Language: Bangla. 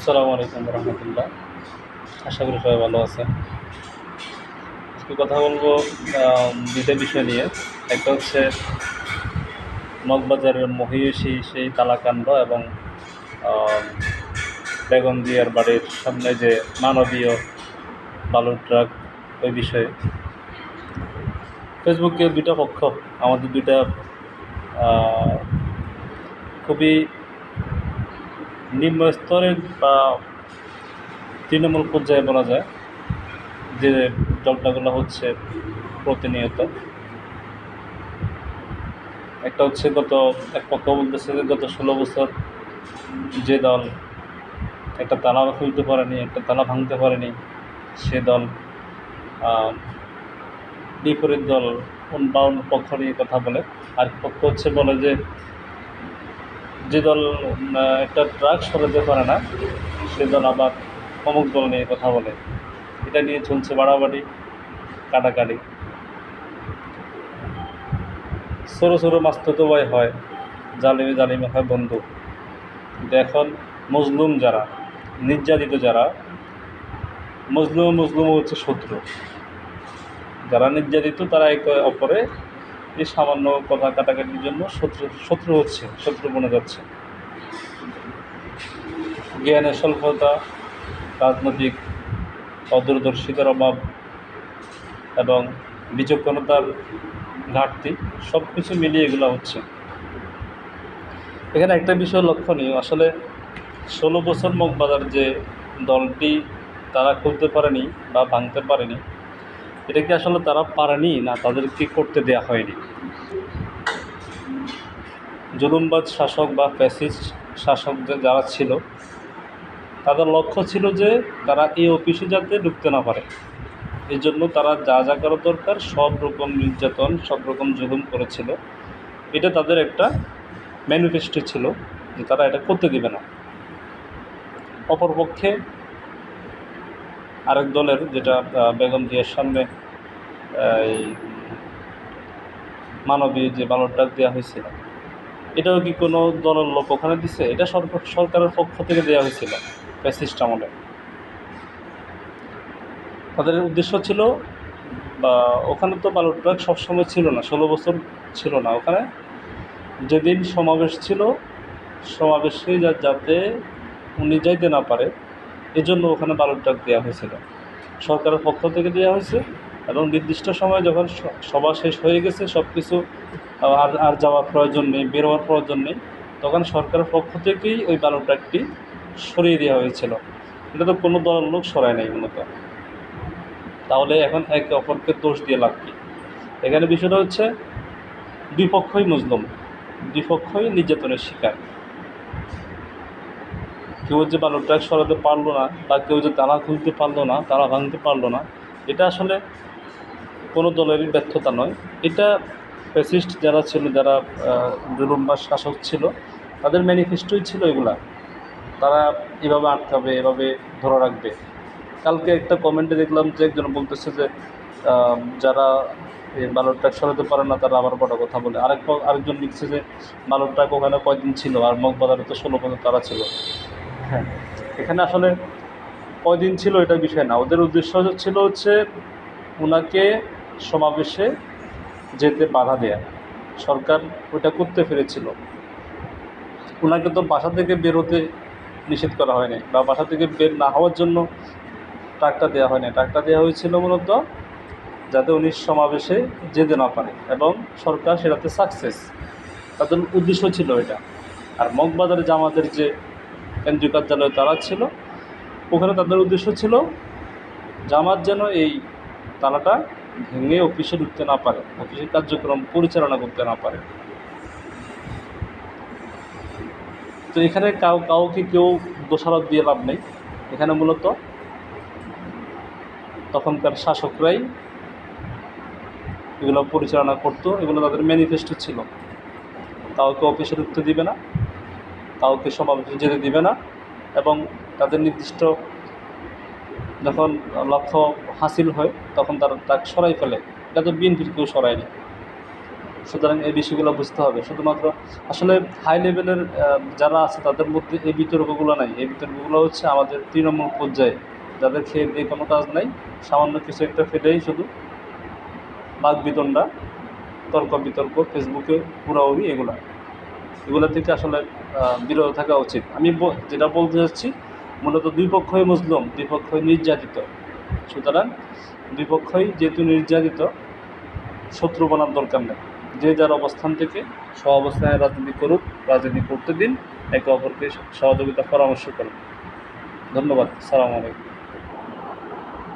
আসসালামু আলাইকুম রহমতুল্লাহ। আশা করি সবাই ভালো আছেন। আজকে কথা বলব দুইটা বিষয় নিয়ে। একটা হচ্ছে মগবাজারের মহিষী সেই তালাকাণ্ড এবং বেগম জিয়ার বাড়ির সামনে যে মানবীয় বালুর ট্রাক, ওই বিষয়ে। ফেসবুকে দুইটা পক্ষ, আমাদের দুইটা খুবই নিম্ন স্তরের বা তৃণমূল পর্যায়ে বলা যায় যে জলটাগুলো হচ্ছে প্রতিনিয়ত। একটা হচ্ছে গত, এক পক্ষ বলতেছে যে গত ষোলো বছর যে দল একটা তালা খুলতে পারেনি, একটা তালা ভাঙতে পারেনি, সে দল বিপরীত দল, অন্য পক্ষ নিয়ে কথা বলে। আর পক্ষ হচ্ছে বলে যে যে দল একটা ট্রাক সরাতে পারে না, সে দল আবার অমুক দল নিয়ে কথা বলে। এটা নিয়ে চলছে বাড়াবাড়ি, কাটাকাটি। ছোটো ছোটো মাস্তুতো ভাই হয়, জালিমে জালিমে হয় বন্ধু। কিন্তু এখন মজলুম যারা, নির্যাতিত যারা, মজলুম মজলুম হচ্ছে শত্রু। যারা নির্যাতিত তারা একে অপরে এই সামান্য কথা কাটাকাটির জন্য শত্রু শত্রু হচ্ছে, শত্রু বনে যাচ্ছে। জ্ঞানের স্বল্পতা, রাজনৈতিক অদূরদর্শিতার অভাব এবং বিচক্ষণতার ঘাটতি সব কিছু মিলিয়ে এগুলো হচ্ছে। এখানে একটা বিষয় লক্ষণীয়, আসলে ষোলো বছর মগবাজার যে দলটি তারা খুলতে পারেনি বা ভাঙতে পারেনি এটা কি আসলে তারা পারেনি না তাদেরকে করতে দেয়া হয়নি? জুলুমবাদ শাসক বা ফ্যাসিস্ট শাসকদের যারা ছিল, তাদের লক্ষ্য ছিল যে তারা এই অফিসে যাতে ঢুকতে না পারে। এই জন্য তারা যা যা করা দরকার, সব রকম নির্যাতন, সব রকম জুলুম করেছিল। এটা তাদের একটা ম্যানিফেস্টো ছিল যে তারা এটা করতে দিবে না। অপরপক্ষে আরেক দলের, যেটা বেগম জিয়ার সামনে এই মানবীয় যে বালট ডাক দেওয়া হয়েছিল। এটাও কি কোনো দলের লোক ওখানে দিছে? এটা সরকার সরকারের পক্ষ থেকে দেওয়া হয়েছিল ফ্যাসিস্ট আমলে। তাদের উদ্দেশ্য ছিল, বা ওখানে তো বালট ট্রাক সবসময় ছিল না, ষোলো বছর ছিল না ওখানে। যেদিন সমাবেশ ছিল, সমাবেশে যাতে উনি যাইতে না পারে এজন্য ওখানে বালুর ট্রাক দেওয়া হয়েছিল। সরকারের পক্ষ থেকে দেওয়া হয়েছে এবং নির্দিষ্ট সময় যখন সভা শেষ হয়ে গেছে সব কিছু আর আর যাওয়ার প্রয়োজন নেই বেরোয়ার প্রয়োজন নেই, তখন সরকারের পক্ষ থেকেই ওই বালুর ট্রাকটি সরিয়ে দেওয়া হয়েছিল। এটা তো কোনো দলের লোক সরায় নাই মূলত। তাহলে এখন একে অপরকে দোষ দিয়ে লাভ এখানে বিষয়টা হচ্ছে, দুই পক্ষই মজলুম দুই পক্ষই নির্যাতনের শিকার। কেউ যে বালু ট্রাক সরাতে পারল না বা কেউ যে তালা খুলতে পারল না, তালা ভাঙতে পারল না, এটা আসলে কোনো দলেরই ব্যর্থতা নয়। এটা ফ্যাসিস্ট যারা ছিল, যারা জুলুম বা শাসক ছিল, তাদের ম্যানিফেস্টোই ছিল এগুলা। তারা এভাবে আটকাবে, এভাবে ধরে রাখবে। কালকে একটা কমেন্টে দেখলাম যে একজন বলতেছে যে যারা বালুর ট্রাক সরাতে পারে না, তারা আবার বড় কথা বলে। আরেক আরেকজন লিখছে যে বালুর ট্রাক ওখানে কয়দিন ছিল? আর মগবাজারে তো ষোলো পর্যন্ত তারা ছিল। হ্যাঁ এখানে আসলে কয়দিন ছিল এটা বিষয় না। ওদের উদ্দেশ্য ছিল হচ্ছে ওনাকে সমাবেশে যেতে বাধা দেয়া। সরকার ওটা করতে পেরেছিল। ওনাকে তো বাসা থেকে বের হতে নিষেধ করা হয়নি বা বাসা থেকে বের না হওয়ার জন্য ট্রাকটা দেওয়া হয়নি। ট্রাকটা দেওয়া হয়েছিল মূলত যাতে উনি সমাবেশে যেতে না পারে এবং সরকার সেটাতে সাকসেস তাদের উদ্দেশ্য ছিল এটা। আর মগবাজারে জামাতের যে কেন্দ্রীয় কার্যালয় তারা ছিল, ওখানে তাদের উদ্দেশ্য ছিল জামাত যেন এই তালাটা ভেঙে অফিসে ঢুকতে না পারে, অফিসের কার্যক্রম পরিচালনা করতে না পারে। তো এখানে কাউ, কাউকে কেউ দোষারোপ দিয়ে লাভ নেই। এখানে মূলত তখনকার শাসকরাই এগুলো পরিচালনা করতো এগুলো তাদের ম্যানিফেস্টো ছিল। কাউকে অফিসে ঢুকতে দিবে না। কাউকে সমাবেশে যেতে দিবে না এবং তাদের নির্দিষ্ট যখন লক্ষ্য হাসিল হয়, তখন তারা তাকে সরাই ফেলে। এটা তো বিএনপির কেউ সরায়নি সুতরাং এই বিষয়গুলো বুঝতে হবে। শুধুমাত্র আসলে হাই লেভেলের যারা আছে, তাদের মধ্যে এই বিতর্কগুলো নাই। এই বিতর্কগুলো হচ্ছে আমাদের তৃণমূল পর্যায়ে। যাদের খেয়ে দিয়ে কোনো কাজ নাই, সামান্য কিছু একটা ফেলেই শুধু বাক বিতণ্ডা, তর্ক বিতর্ক ফেসবুকে পুরাউরি এগুলা। এগুলো থেকে আসলে বিরত থাকা উচিত। আমি যেটা বলতে চাচ্ছি, মূলত দুই পক্ষই মুসলিম, দুই পক্ষই নির্যাতিত। সুতরাং দুই পক্ষই যেহেতু নির্যাতিত, শত্রু বানার দরকার নেই। যে যার অবস্থান থেকে সহ অবস্থানে রাজনীতি করুক, রাজনীতি করতে দিন, একে অপরকে সহযোগিতা, পরামর্শ করুন ধন্যবাদ। সালাম আলাইকুম।